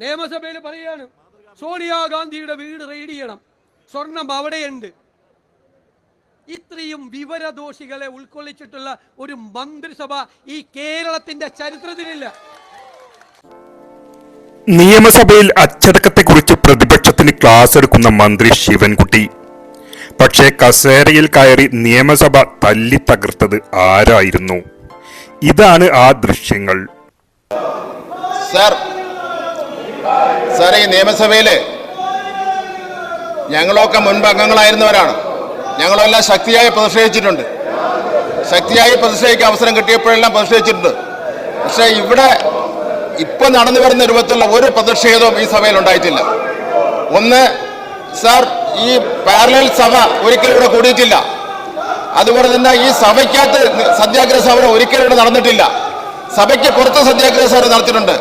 നിയമസഭയിൽ പറയാണ് സോണിയാഗാന്ധിയുടെ വീട് റെയ്ഡ് ചെയ്യണം. സ്വർണം അവിടെയുണ്ട്. ഇത്രയും വിവരദോഷികളെ ഉൾക്കൊള്ളിച്ചിട്ടുള്ള ഒരു മന്ത്രിസഭ ഈ കേരളത്തിന്റെ ചരിത്രത്തിലില്ല. നിയമസഭയിൽ അച്ചടക്കത്തെക്കുറിച്ച് പ്രതിപക്ഷത്തിന് ക്ലാസ് എടുക്കുന്ന മന്ത്രി ശിവൻകുട്ടി. പക്ഷേ കസേരയിൽ കയറി നിയമസഭ തല്ലി തകർത്തത് ആരായിരുന്നു? ഇതാണ് ആ ദൃശ്യങ്ങൾ. സാർ സാർ ഈ നിയമസഭയിൽ ഞങ്ങളൊക്കെ മുൻപ് അംഗങ്ങളായിരുന്നവരാണ്. ഞങ്ങളെല്ലാം ശക്തിയായി പ്രതിഷേധിച്ചിട്ടുണ്ട് ശക്തിയായി പ്രതിഷേധിക്കാൻ അവസരം കിട്ടിയപ്പോഴെല്ലാം പ്രതിഷേധിച്ചിട്ടുണ്ട് പക്ഷേ ഇവിടെ ഇപ്പം നടന്നു വരുന്ന രൂപത്തിലുള്ള ഒരു പ്രതിഷേധവും ഈ സഭയിൽ ഉണ്ടായിട്ടില്ല. ഒന്ന് സാർ ഈ പാരലൽ സഭ ഒരിക്കലും ഇവിടെ കൂടിയിട്ടില്ല. അതുപോലെ തന്നെ ഈ സഭയ്ക്കകത്ത് സത്യാഗ്രഹ സമരം ഒരിക്കലും ഇവിടെ നടന്നിട്ടില്ല. സഭയ്ക്ക് പുറത്ത് സത്യാഗ്രഹ സമരം നടത്തിയിട്ടുണ്ട്.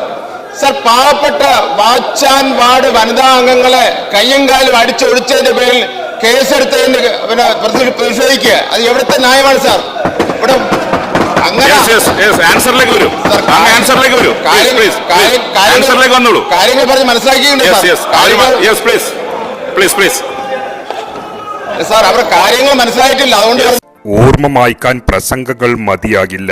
സർ പാവപ്പെട്ട വാച്ചാൻ വാർഡ് വനിതാ അംഗങ്ങളെ കയ്യും കാലും അടിച്ചൊഴിച്ചതിന്റെ പേരിൽ കേസെടുത്തതിന് പിന്നെ പ്രതി- പ്രതിഷേധിക്കുക. അത് എവിടുത്തെ ന്യായമാണ് സാർ? ഇവിടെ. ആൻസറിലേക്ക് വരൂ. ആൻസറിലേക്ക് വരൂ. ആൻസറിലേക്ക് വന്നോളൂ. കാര്യങ്ങൾ പറഞ്ഞ് മനസ്സിലാക്കിയിട്ടുണ്ട് പ്ലീസ് പ്ലീസ് പ്ലീസ് സാർ അവർ കാര്യങ്ങൾ മനസ്സിലായിട്ടില്ല. അതുകൊണ്ട് ഓർമ്മ മായ്ക്കാൻ പ്രസംഗങ്ങൾ മതിയാകില്ല.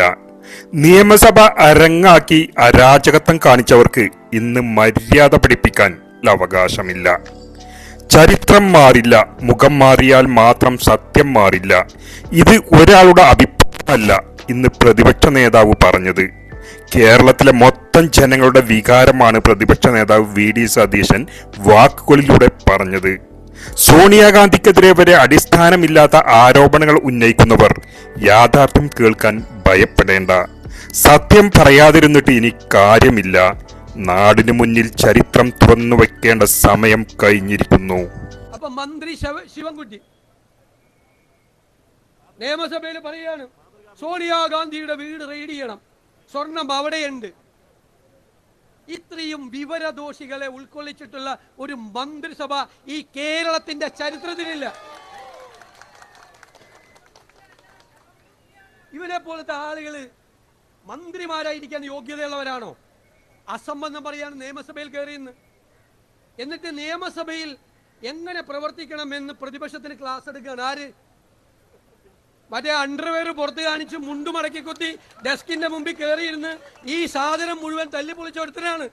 നിയമസഭ അരങ്ങാക്കി അരാജകത്വം കാണിച്ചവർക്ക് ഇന്ന് മര്യാദ പഠിപ്പിക്കാൻ അവകാശമില്ല. ചരിത്രം മാറില്ല മുഖം മാറിയാൽ മാത്രം സത്യം മാറില്ല. ഇത് ഒരാളുടെ അഭിപ്രായമല്ല ഇന്ന് പ്രതിപക്ഷ നേതാവ് പറഞ്ഞത്. കേരളത്തിലെ മൊത്തം ജനങ്ങളുടെ വികാരമാണ് പ്രതിപക്ഷ നേതാവ് വി ഡി സതീശൻ വാക്കുകളിലൂടെ പറഞ്ഞത്. സോണിയാഗാന്ധിക്കെതിരെ വരെ അടിസ്ഥാനമില്ലാത്ത ആരോപണങ്ങൾ ഉന്നയിക്കുന്നവർ യാഥാർത്ഥ്യം കേൾക്കാൻ ഭയപ്പെടേണ്ട. സത്യം പറയാതിരുന്നിട്ട് ഇനി കാര്യമില്ല. നാടിനു മുന്നിൽ ചരിത്രം തുറന്നു വെക്കേണ്ട സമയം കഴിഞ്ഞിരിക്കുന്നു. മന്ത്രി ശിവൻകുട്ടി നിയമസഭയിൽ പറയാണ് സോണിയാഗാന്ധിയുടെ വീട് റെയ്ഡ് ചെയ്യണം. സ്വർണം അവിടെയുണ്ട്. ഇത്രയും വിവരദോഷികളെ ഉൾക്കൊള്ളിച്ചിട്ടുള്ള ഒരു മന്ത്രിസഭ ഈ കേരളത്തിന്റെ ചരിത്രത്തിലില്ല. ഇവനെ പോലത്തെ ആളുകൾ മന്ത്രിമാരായിരിക്കാൻ യോഗ്യതയുള്ളവരാണോ? അസംബന്ധം പറയാൻ നിയമസഭയിൽ കയറിയെന്ന് എന്നിട്ട് നിയമസഭയിൽ എങ്ങനെ പ്രവർത്തിക്കണമെന്ന് പ്രതിപക്ഷത്തിന് ക്ലാസ് എടുക്കുകയാണ്? ആര്? മറ്റേ അണ്ടർവെയർ പുറത്ത് കാണിച്ച് മുണ്ടുമടക്കി കുത്തി ഡെസ്കിന്റെ മുമ്പിൽ കയറിയിരുന്ന് ഈ സാധനം മുഴുവൻ തല്ലി പൊളിച്ചെടുത്തനാണ്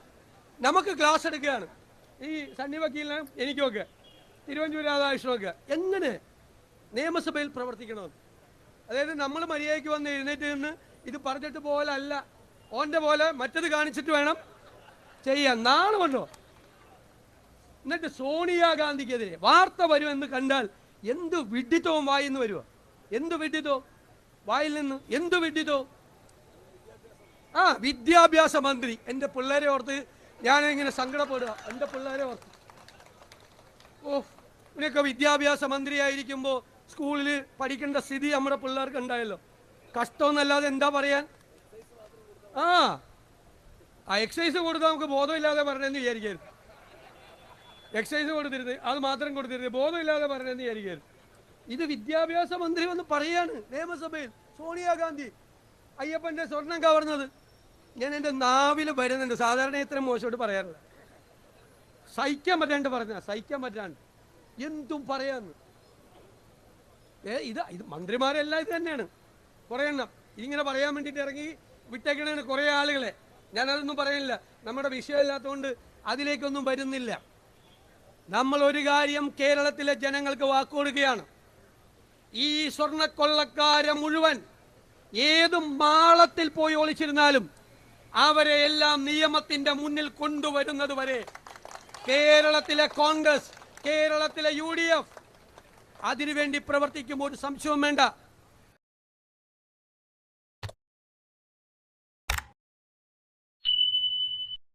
നമുക്ക് ക്ലാസ് എടുക്കുകയാണ്. ഈ സണ്ണി വക്കീലിന് എനിക്കൊക്കെ തിരുവഞ്ചൂർ രാധാകൃഷ്ണനൊക്കെ എങ്ങനെ നിയമസഭയിൽ പ്രവർത്തിക്കണമെന്ന്. അതായത് നമ്മൾ മര്യാദയ്ക്ക് വന്ന് എഴുന്നേറ്റ് നിന്ന് ഇത് പറഞ്ഞിട്ട് പോലെ അല്ല ഓന്റെ പോലെ മറ്റത് കാണിച്ചിട്ട് വേണം ചെയ്യാൻ. നാളെ കൊണ്ടോ എന്നിട്ട് സോണിയാഗാന്ധിക്കെതിരെ വാർത്ത വരുമെന്ന് കണ്ടാൽ എന്ത് വിഡിത്തവും നിന്ന് വരുമോ എന്ത് വിഡിത്തവും വായിൽ നിന്ന് എന്ത് വിഡിത്തവും ആ വിദ്യാഭ്യാസ മന്ത്രി എന്റെ പിള്ളേരെ ഓർത്ത് ഞാൻ ഇങ്ങനെ സങ്കടപ്പെടുക. എന്റെ പിള്ളേരെ ഓർത്ത്. ഓ ഇവനൊക്കെ വിദ്യാഭ്യാസ മന്ത്രിയായിരിക്കുമ്പോൾ സ്കൂളിൽ പഠിക്കേണ്ട സ്ഥിതി നമ്മുടെ പിള്ളേർക്ക് ഉണ്ടായല്ലോ. കഷ്ടമെന്നല്ലാതെ എന്താ പറയാൻ? ആ ആ എക്സസൈസ് കൊടുത്താൽ നമുക്ക് ബോധമില്ലാതെ പറഞ്ഞെന്ന് വിചാരിക്കരുത്. എക്സസൈസ് കൊടുത്തിരുത് അത് മാത്രം കൊടുത്തിരുത് ബോധമില്ലാതെ പറഞ്ഞെന്ന് വിചാരിക്കരുത്. ഇത് വിദ്യാഭ്യാസ മന്ത്രി വന്ന് പറയാണ് നിയമസഭയിൽ. സോണിയാഗാന്ധി അയ്യപ്പന്റെ സ്വർണം കവർന്നത്. ഞാൻ എന്റെ നാവിൽ വരുന്നുണ്ട്. സാധാരണ ഇത്ര മോശമായിട്ട് പറയാറില്ല. സഹിക്കാൻ പറ്റാണ്ട് പറഞ്ഞ സഹിക്കാൻ പറ്റാണ്ട്. എന്തും പറയാന്ന്. ഇത് ഇത് മന്ത്രിമാരെല്ലാം ഇത് തന്നെയാണ്. കുറേ എണ്ണം. ഇങ്ങനെ പറയാൻ വേണ്ടിയിട്ട് ഇറങ്ങി വിട്ടേക്കണാണ് കുറേ ആളുകളെ. ഞാനതൊന്നും പറയുന്നില്ല നമ്മുടെ വിഷയമില്ലാത്തതുകൊണ്ട് അതിലേക്കൊന്നും വരുന്നില്ല. നമ്മൾ ഒരു കാര്യം കേരളത്തിലെ ജനങ്ങൾക്ക് വാക്കുകൊടുക്കുകയാണ് ഈ സ്വർണക്കൊള്ളക്കാരെ മുഴുവൻ ഏതും മാളത്തിൽ പോയി ഒളിച്ചിരുന്നാലും അവരെ എല്ലാം നിയമത്തിന്റെ മുന്നിൽ കൊണ്ടുവരുന്നത് വരെ കേരളത്തിലെ കോൺഗ്രസ് കേരളത്തിലെ യു ഡി എഫ്. അതിനുവേണ്ടി പ്രവർത്തിക്കുമ്പോൾ ഒരു സംശയവും വേണ്ട.